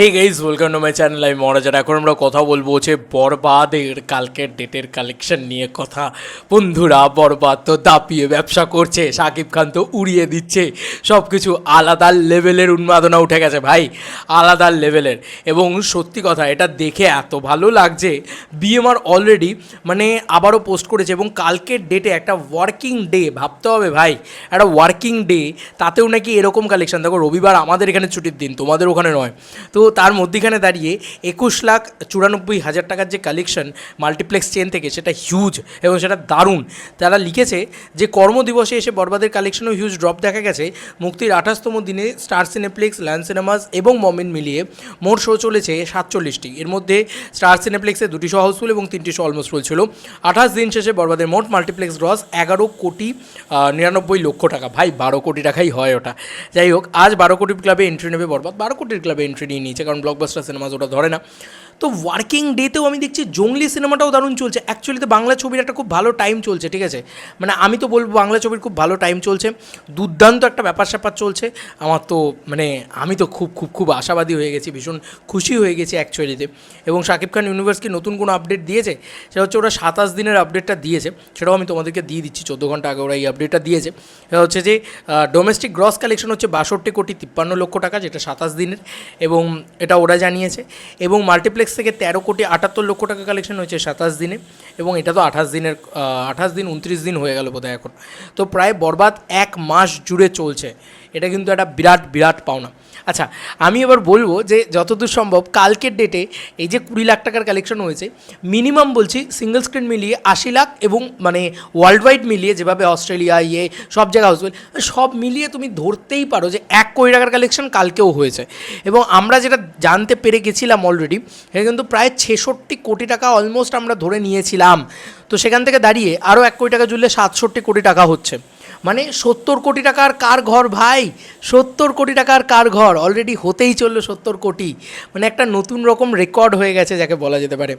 Hey guys welcome to my channel আমি মহারাজার এখন আমরা কথা বলব হচ্ছে বরবাদের কালকের ডেটের কালেকশন নিয়ে কথা। বন্ধুরা, বরবাদ তো দাপিয়ে ব্যবসা করছে শাকিব খান তো উড়িয়ে দিচ্ছে। সব কিছু আলাদা লেভেলের উন্মাদনা উঠে গেছে ভাই, আলাদা লেভেলের এবং সত্যি কথা, এটা দেখে এত ভালো লাগছে। বিএমআর অলরেডি মানে আবারও পোস্ট করেছে এবং কালকের ডেটে একটা ওয়ার্কিং ডে ভাবতে হবে ভাই। একটা ওয়ার্কিং ডে তাতেও নাকি এরকম কালেকশন দেখো, রবিবার আমাদের এখানে ছুটির দিন, তোমাদের ওখানে নয়। তো তার মধ্যিখানে দাঁড়িয়ে একুশ লাখ চুরানব্বই হাজার টাকার যে কালেকশন মাল্টিপ্লেক্স চেন থেকে সেটা হিউজ এবং সেটা দারুণ। তারা লিখেছে যে কর্মদিবসে এসে বরবাদের কালেকশনও হিউজ ড্রপ দেখা গেছে। মুক্তির আঠাশতম দিনে স্টার সিনেপ্লেক্স ল্যান্ড সিনেমাস এবং মমিন মিলিয়ে মোট শো চলেছে সাতচল্লিশটি। এর মধ্যে স্টার সিনেপ্লেক্সে দুটি শো হাউসফুল এবং তিনটি শো অলমোস্ট ফুল ছিল। আঠাশ দিন শেষে বরবাদের মোট মাল্টিপ্লেক্স গ্রস এগারো কোটি নিরানব্বই লক্ষ টাকা। ভাই, বারো কোটি টাকাই হয় ওটা। যাই হোক, আজ বারো কোটি ক্লাবে এন্ট্রি নেবে বরবাদ। বারো কোটির ক্লাবে এন্ট্রি নিয়ে নিয়েছে কারণ ব্লকবাস্টার সিনেমাস ওটা ধরে না। তো ওয়ার্কিং ডেতেও আমি দেখছি জঙ্গলি সিনেমাটাও দারুণ চলছে। অ্যাকচুয়ালি তো বাংলা ছবির একটা খুব ভালো টাইম চলছে, ঠিক আছে? মানে আমি তো বলব বাংলা ছবির খুব ভালো টাইম চলছে। দুর্দান্ত একটা ব্যাপার স্যাপার চলছে। আমার তো মানে আমি তো খুব খুব খুব আশাবাদী হয়ে গেছি, ভীষণ খুশি হয়ে গেছি অ্যাকচুয়ালিতে এবং শাকিব খান ইউনিভার্সকে নতুন কোনো আপডেট দিয়েছে, সেটা হচ্ছে ওরা সাতাশ দিনের আপডেটটা দিয়েছে। সেটাও আমি তোমাদেরকে দিয়ে দিচ্ছি, চোদ্দ ঘণ্টা আগে ওরা এই আপডেটটা দিয়েছে। সেটা হচ্ছে যে ডোমেস্টিক গ্রস কালেকশন হচ্ছে বাষট্টি কোটি তিপ্পান্ন লক্ষ টাকা, যেটা সাতাশ দিনের। এবং এটা ওরা জানিয়েছে। এবং মাল্টিপ্লেক্স থেকে তেরো কোটি আটাত্তর লক্ষ টাকা কালেকশন হয়েছে সাতাশ দিনে, এবং এটা তো আঠাশ দিনের আঠাশ দিন, উনত্রিশ দিন হয়ে গেল বোধহয় এখন। তো প্রায় বরবাদ এক মাস জুড়ে চলছে। এটা কিন্তু একটা বিরাট বিরাট পাওনা। আচ্ছা আমি এবার বলব যে যতদূর সম্ভব কালকের ডেটে এই যে কুড়ি লাখ টাকার কালেকশন হয়েছে মিনিমাম বলছি সিঙ্গেল স্ক্রিন মিলিয়ে আশি লাখ এবং মানে ওয়ার্ল্ড ওয়াইড মিলিয়ে যেভাবে অস্ট্রেলিয়া ইয়ে সব জায়গা হাউসফুল সব মিলিয়ে তুমি ধরতেই পারো যে এক কোটি টাকার কালেকশন কালকেও হয়েছে। এবং আমরা যেটা জানতে পেরে গেছিলাম অলরেডি সেটা কিন্তু প্রায় ছেষট্টি কোটি টাকা অলমোস্ট আমরা ধরে নিয়েছিলাম। তো সেখান থেকে দাঁড়িয়ে আরও এক কোটি টাকা জুড়লে সাতষট্টি কোটি টাকা হচ্ছে। মানে সত্তর কোটি টাকার কার ঘর ভাই? সত্তর কোটি টাকার কার ঘর? অলরেডি হতেই চলল সত্তর কোটি। মানে একটা নতুন রকম রেকর্ড হয়ে গেছে যাকে বলা যেতে পারে।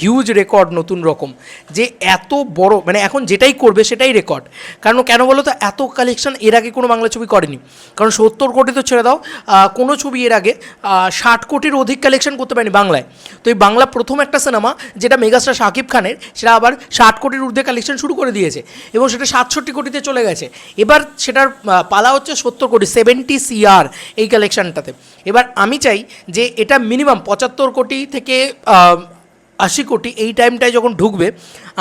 হিউজ রেকর্ড নতুন রকম। যে এত বড় মানে এখন যেটাই করবে সেটাই রেকর্ড কারণ কেন বলো তো এত কালেকশন এর আগে কোনো বাংলা ছবি করেনি। কারণ সত্তর কোটি তো ছেড়ে দাও কোনো ছবি এর আগে ষাট কোটির অধিক কালেকশন করতে পারেনি বাংলায়। তো এই বাংলা প্রথম একটা সিনেমা যেটা মেগাস্টার শাকিব খানের, সেটা আবার ষাট কোটির ঊর্ধ্বে কালেকশন শুরু করে দিয়েছে। এবং সেটা সাতষট্টি কোটিতে চলে গেছে। এবার সেটার পালা হচ্ছে সত্তর কোটি সেভেন্টি সিআর এই কালেকশনটাতে এবার আমি চাই যে এটা মিনিমাম পঁচাত্তর কোটি থেকে আশি কোটি এই টাইমটায় যখন ঢুকবে,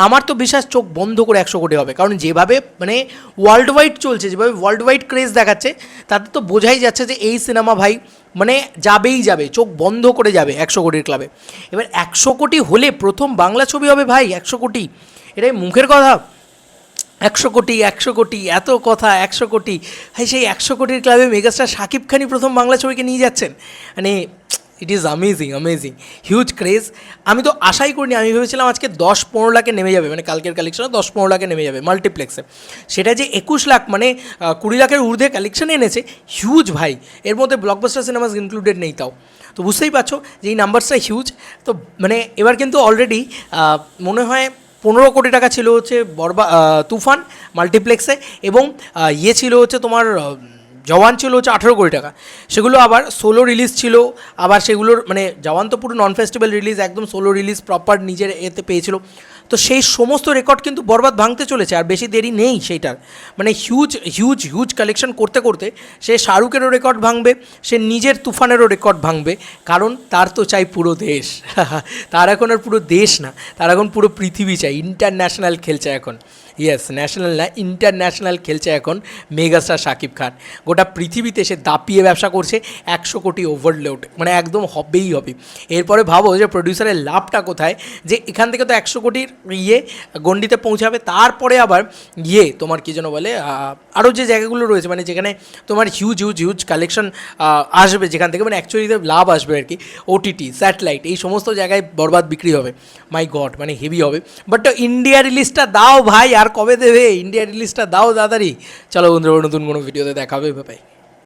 আমার তো বিশ্বাস চোখ বন্ধ করে একশো কোটি হবে। কারণ যেভাবে মানে ওয়ার্ল্ড ওয়াইড চলছে, যেভাবে ওয়ার্ল্ড ওয়াইড ক্রেজ দেখাচ্ছে, তাতে তো বোঝাই যাচ্ছে যে এই সিনেমা ভাই মানে যাবেই যাবে, চোখ বন্ধ করে যাবে একশো কোটির ক্লাবে এবার একশো কোটি হলে প্রথম বাংলা ছবি হবে ভাই একশো কোটি। এটাই মুখের কথা। একশো কোটি একশো কোটি, এত কথা, একশো কোটি। ভাই সেই একশো কোটির ক্লাবে মেগাস্টার শাকিব খানই প্রথম বাংলা ছবিকে নিয়ে যাচ্ছেন। মানে it is amazing amazing huge craze আমি তো আশাই করিনি, আমি ভেবেছিলাম আজকে দশ পনেরো লাখে নেমে যাবে মানে কালকের কালেকশনে দশ পনেরো লাখে নেমে যাবে মাল্টিপ্লেক্সে সেটা যে একুশ লাখ মানে কুড়ি লাখের ঊর্ধ্বে কালেকশন এনেছে হিউজ ভাই। এর মধ্যে ব্লকবাস্টার সিনেমাস ইনক্লুডেড নেই তাও। তো বুঝতেই পারছ যে এই নাম্বারসটা হিউজ তো মানে এবার কিন্তু অলরেডি মনে হয় পনেরো কোটি টাকা ছিল হচ্ছে বরবা তুফান মাল্টিপ্লেক্সে এবং ইয়ে ছিল হচ্ছে তোমার জওয়ান ছিল হচ্ছে আঠেরো কোটি টাকা। সেগুলো আবার সোলো রিলিজ ছিল, আবার সেগুলোর মানে জওয়ান তো পুরো নন ফেস্টিভ্যাল রিলিজ একদম সোলো রিলিজ প্রপার নিজের এতে পেয়েছিল। তো সেই সমস্ত রেকর্ড কিন্তু বরবাদ ভাঙতে চলেছে, আর বেশি দেরি নেই সেইটার। মানে হিউজ হিউজ হিউজ কালেকশন করতে করতে সে শাহরুখেরও রেকর্ড ভাঙবে, সে নিজের তুফানেরও রেকর্ড ভাঙবে, কারণ তার তো চাই পুরো দেশ। তার এখন আর পুরো দেশ না, তার এখন পুরো পৃথিবী চাই ইন্টারন্যাশনাল খেলছে এখন। ইয়েস ন্যাশনাল না ইন্টারন্যাশনাল খেলছে এখন মেগাস্টার শাকিব খান। গোটা পৃথিবীতে সে দাপিয়ে ব্যবসা করছে একশো কোটি ওভারলোড মানে একদম হবেই হবে। এরপরে ভাবো যে প্রডিউসারের লাভটা কোথায়? যে এখান থেকে তো একশো কোটির ইয়ে গণ্ডিতে পৌঁছাবে, তারপরে আবার ইয়ে তোমার কী যেন বলে আরও যে জায়গাগুলো রয়েছে মানে যেখানে তোমার হিউজ হিউজ হিউজ কালেকশন আসবে যেখান থেকে মানে অ্যাকচুয়ালি লাভ আসবে আর কি। ওটিটি স্যাটেলাইট এই সমস্ত জায়গায় বরবাদ বিক্রি হবে। মাই গড মানে হেভি হবে। বাট ইন্ডিয়া রিলিজটা দাও ভাই, আর কবে দেবে? ইন্ডিয়া রিলিজটা দাও দাদারি চলো বন্ধুরা, নতুন কোনো ভিডিওতে দেখা হবে ভাই